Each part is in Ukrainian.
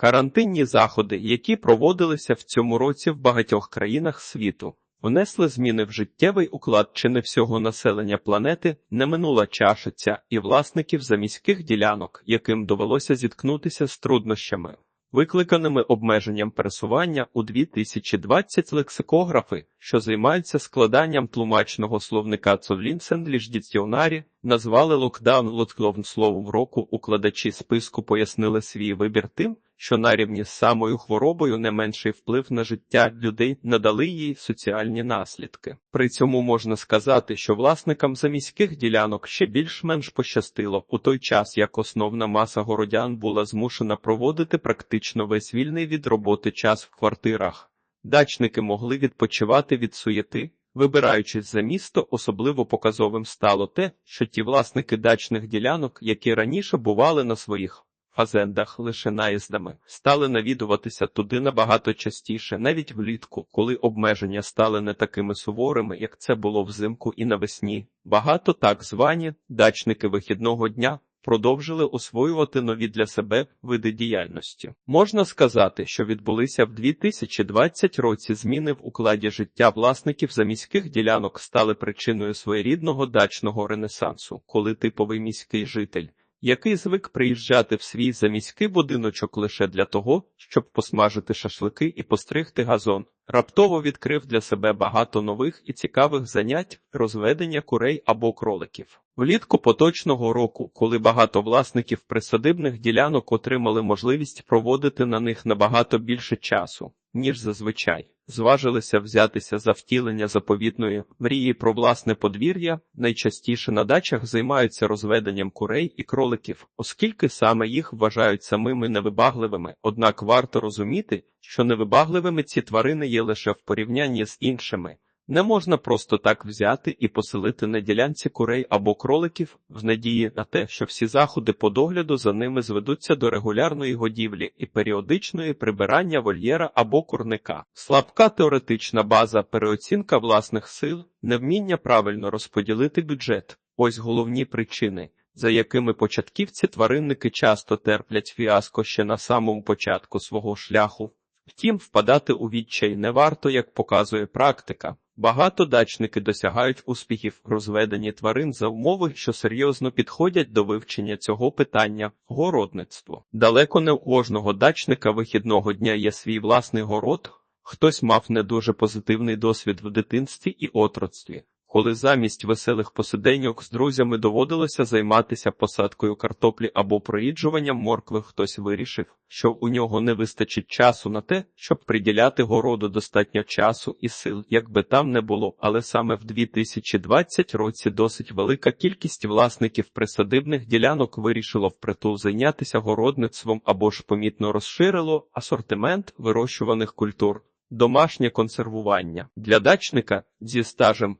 Карантинні заходи, які проводилися в цьому році в багатьох країнах світу, внесли зміни в життєвий уклад чи не всього населення планети, не минула чашиця і власників заміських ділянок, яким довелося зіткнутися з труднощами. Викликаними обмеженням пересування у 2020 лексикографи, що займаються складанням тлумачного словника Цовлінсендліж діціонарі, назвали локдаун лоткловн словом року. Укладачі списку пояснили свій вибір тим, що на рівні з самою хворобою не менший вплив на життя людей надали їй соціальні наслідки. При цьому можна сказати, що власникам заміських ділянок ще більш-менш пощастило у той час, як основна маса городян була змушена проводити практично весь вільний від роботи час в квартирах. Дачники могли відпочивати від суєти. Вибираючись за місто, особливо показовим стало те, що ті власники дачних ділянок, які раніше бували на своїх фазендах лише наїздами, стали навідуватися туди набагато частіше, навіть влітку, коли обмеження стали не такими суворими, як це було взимку і навесні. Багато так звані дачники вихідного дня. Продовжили освоювати нові для себе види діяльності. Можна сказати, що відбулися в 2020 році зміни в укладі життя власників заміських ділянок стали причиною своєрідного дачного ренесансу, коли типовий міський житель який звик приїжджати в свій заміський будиночок лише для того, щоб посмажити шашлики і постригти газон, раптово відкрив для себе багато нових і цікавих занять розведення курей або кроликів. Влітку поточного року, коли багато власників присадибних ділянок отримали можливість проводити на них набагато більше часу, ніж зазвичай, зважилися взятися за втілення заповітної мрії про власне подвір'я, найчастіше на дачах займаються розведенням курей і кроликів, оскільки саме їх вважають самими невибагливими. Однак варто розуміти, що невибагливими ці тварини є лише в порівнянні з іншими. Не можна просто так взяти і поселити на ділянці курей або кроликів в надії на те, що всі заходи по догляду за ними зведуться до регулярної годівлі і періодичної прибирання вольєра або курника. Слабка теоретична база, переоцінка власних сил, невміння правильно розподілити бюджет. Ось головні причини, за якими початківці тваринники часто терплять фіаско ще на самому початку свого шляху. Втім, впадати у відчай не варто, як показує практика. Багато дачники досягають успіхів в розведенні тварин за умови, що серйозно підходять до вивчення цього питання городництво. Далеко не у кожного дачника вихідного дня є свій власний город. Хтось мав не дуже позитивний досвід в дитинстві і отроцтві коли замість веселих посиденьок з друзями доводилося займатися посадкою картоплі або проїджуванням моркви, хтось вирішив, що у нього не вистачить часу на те, щоб приділяти городу достатньо часу і сил, як би там не було. Але саме в 2020 році досить велика кількість власників присадибних ділянок вирішило впритул зайнятися городництвом або ж помітно розширило асортимент вирощуваних культур. Домашнє консервування для дачника зі стажем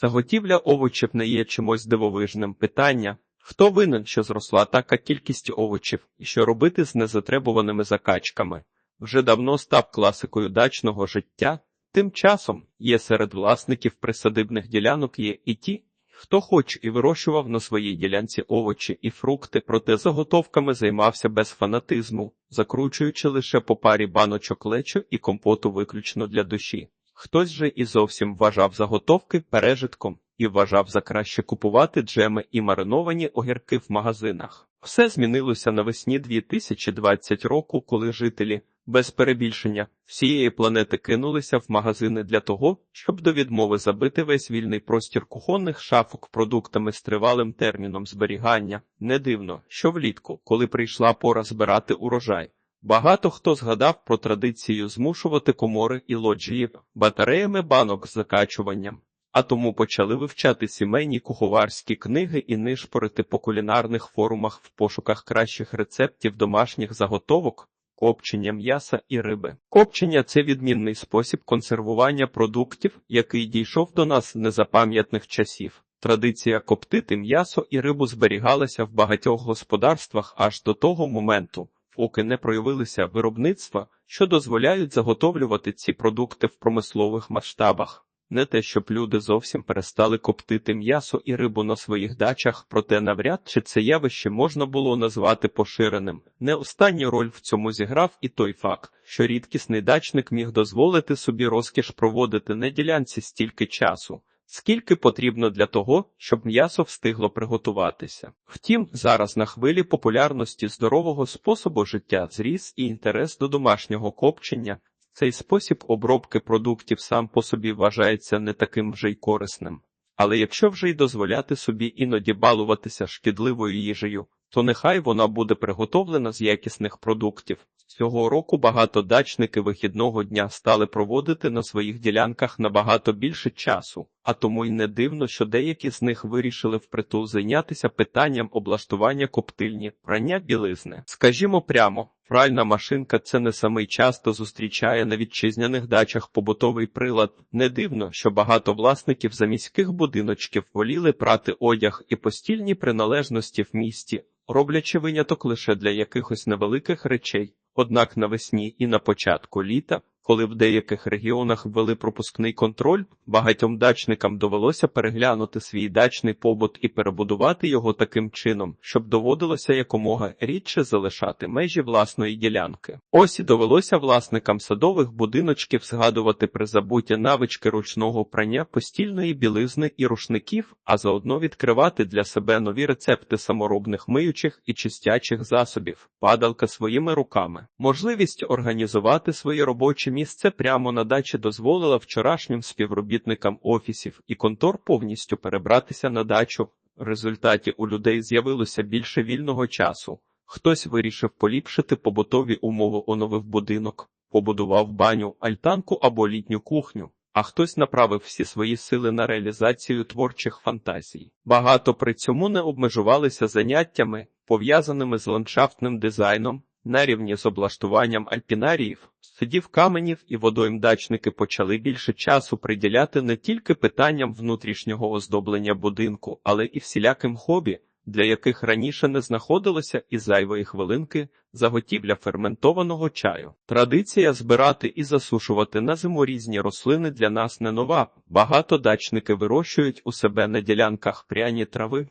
Заготівля овочів не є чимось дивовижним. Питання хто винен, що зросла така кількість овочів, і що робити з незатребуваними закачками, вже давно став класикою дачного життя. Тим часом є серед власників присадибних ділянок є і ті, хто хоч і вирощував на своїй ділянці овочі і фрукти, проте заготовками займався без фанатизму, закручуючи лише по парі баночок лечо і компоту виключно для душі. Хтось же і зовсім вважав заготовки пережитком і вважав за краще купувати джеми і мариновані огірки в магазинах. Все змінилося навесні 2020 року, коли жителі, без перебільшення, всієї планети кинулися в магазини для того, щоб до відмови забити весь вільний простір кухонних шафок продуктами з тривалим терміном зберігання. Не дивно, що влітку, коли прийшла пора збирати урожай. Багато хто згадав про традицію змушувати комори і лоджії батареями банок з закачуванням, а тому почали вивчати сімейні куховарські книги і нишпорити по кулінарних форумах в пошуках кращих рецептів домашніх заготовок, копчення м'яса і риби. Копчення це відмінний спосіб консервування продуктів, який дійшов до нас з незапам'ятних часів. Традиція коптити м'ясо і рибу зберігалася в багатьох господарствах аж до того моменту поки не проявилися виробництва, що дозволяють заготовлювати ці продукти в промислових масштабах. Не те, щоб люди зовсім перестали коптити м'ясо і рибу на своїх дачах, проте навряд чи це явище можна було назвати поширеним. Не останню роль в цьому зіграв і той факт, що рідкісний дачник міг дозволити собі розкіш проводити на ділянці стільки часу. Скільки потрібно для того, щоб м'ясо встигло приготуватися. Втім, зараз на хвилі популярності здорового способу життя зріс і інтерес до домашнього копчення. Цей спосіб обробки продуктів сам по собі вважається не таким вже й корисним. Але якщо вже й дозволяти собі іноді балуватися шкідливою їжею, то нехай вона буде приготовлена з якісних продуктів. Цього року багато дачники вихідного дня стали проводити на своїх ділянках набагато більше часу, а тому й не дивно, що деякі з них вирішили впритул зайнятися питанням облаштування коптильні, прання білизни. Скажімо прямо, пральна машинка це не самий часто зустрічає на вітчизняних дачах побутовий прилад. Не дивно, що багато власників заміських будиночків воліли прати одяг і постільні приналежності в місті, роблячи виняток лише для якихось невеликих речей. Однак навесні і на початку літа, коли в деяких регіонах ввели пропускний контроль, багатьом дачникам довелося переглянути свій дачний побут і перебудувати його таким чином, щоб доводилося якомога рідше залишати межі власної ділянки. Ось і довелося власникам садових будиночків згадувати призабуті навички ручного прання постільної білизни і рушників, а заодно відкривати для себе нові рецепти саморобних миючих і чистячих засобів, падалка своїми руками. Можливість організувати своє робоче місце прямо на дачі дозволила вчорашнім співробітникам офісів і контор повністю перебратися на дачу. В результаті у людей з'явилося більше вільного часу. Хтось вирішив поліпшити побутові умови, оновив будинок, побудував баню, альтанку або літню кухню. А хтось направив всі свої сили на реалізацію творчих фантазій. Багато при цьому не обмежувалися заняттями, пов'язаними з ландшафтним дизайном, на рівні з облаштуванням альпінаріїв, сидів каменів і водойм дачники почали більше часу приділяти не тільки питанням внутрішнього оздоблення будинку, але і всіляким хобі, для яких раніше не знаходилося і зайвої хвилинки заготівля ферментованого чаю. Традиція збирати і засушувати на зиму різні рослини для нас не нова. Багато дачники вирощують у себе на ділянках пряні трави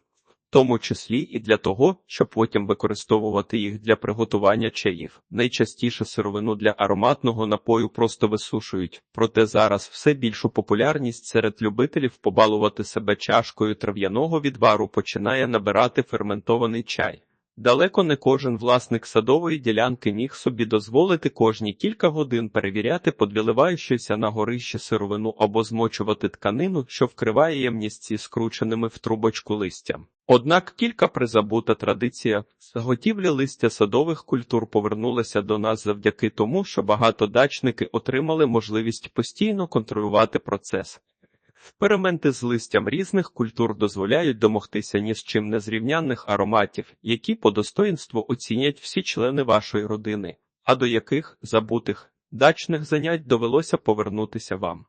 тому числі і для того, щоб потім використовувати їх для приготування чаїв. Найчастіше сировину для ароматного напою просто висушують, проте зараз все більшу популярність серед любителів побалувати себе чашкою трав'яного відвару починає набирати ферментований чай. Далеко не кожен власник садової ділянки міг собі дозволити кожні кілька годин перевіряти подвіливаючися на горище сировину або змочувати тканину, що вкриває ємність скрученими в трубочку листям. Однак кілька призабута традиція заготівлі листя садових культур повернулася до нас завдяки тому, що багатодачники отримали можливість постійно контролювати процес. Експерименти з листям різних культур дозволяють домогтися ні з чим незрівнянних ароматів, які по достоїнству оцінять всі члени вашої родини, а до яких забутих дачних занять довелося повернутися вам.